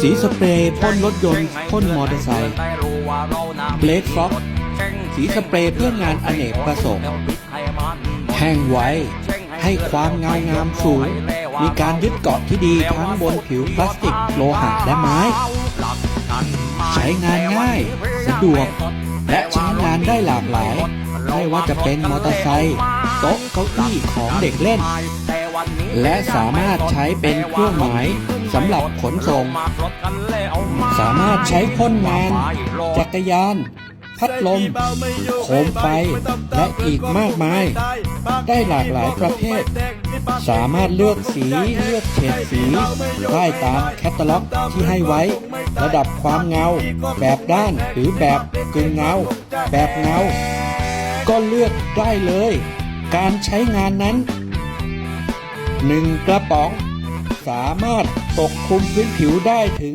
สีสเปรย์พ่นรถยนต์พ่นมอเตอร์ไซค์เบลดฟ็อกสีสเปรย์เพื่องานอเนกประสงค์แห้งไวให้ความเงางามสูง มีการยึดเกาะที่ดีทั้งบนผิวพลาสติกโลหะและไม้ ใช้งานง่าย สะดวก และใช้งานได้หลากหลาย ไม่ว่าจะเป็นมอเตอร์ไซค์โต๊ะเก้าอี้ของเด็กเล่น และสามารถใช้เป็นเครื่องหมาย สำหรับขนส่ง สามารถใช้พ่นงาน จักรยาน พัดลม โคมไฟ และอีกมากมาย ได้หลากหลายประเภท สามารถเลือกสีเลือกเฉดสี ได้ตามแคตตาล็อกที่ให้ไว้ ระดับความเงา แบบด้านหรือแบบกึ่งเงา แบบเงา ก็เลือกได้เลย การใช้งานนั้น 1 กระป๋อง สามารถปกคลุมพื้นผิวได้ถึง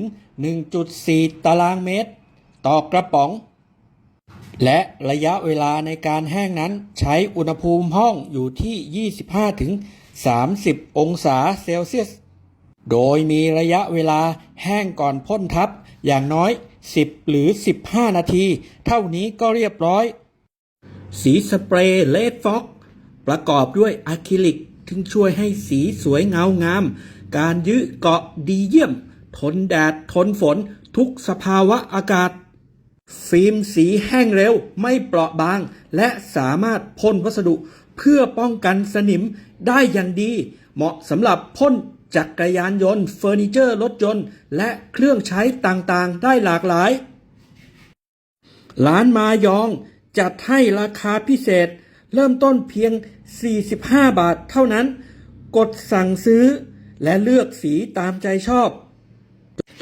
1.4 ตารางเมตร ต่อกระป๋อง และระยะเวลาในการแห้งนั้นใช้อุณหภูมิห้องอยู่ที่ 25ถึง30 องศาเซลเซียส โดยมีระยะเวลาแห้งก่อนพ่นทับอย่างน้อย 10 หรือ 15 นาที เท่านี้ก็เรียบร้อย สีสเปรย์เลดฟ็อกประกอบด้วยอะคริลิกที่ช่วยให้สีสวยเงางาม การยื้อเกาะดีเยี่ยม ทนแดด ทนฝน ทุกสภาวะอากาศ ฟิล์มสีแห้งเร็วไม่เปราะบาง และสามารถพ่นวัสดุเพื่อป้องกันสนิมได้อย่างดี เหมาะสำหรับพ่นจักรยานยนต์เฟอร์นิเจอร์รถยนต์ และเครื่องใช้ต่างๆ ได้หลากหลาย ร้านมายองจัดให้ราคาพิเศษ เริ่มต้นเพียง 45 บาทเท่านั้น กดสั่งซื้อ และเลือกสีตามใจชอบ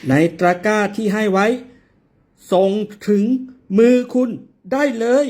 ในตะกร้าที่ให้ไว้ ส่งถึงมือคุณได้เลย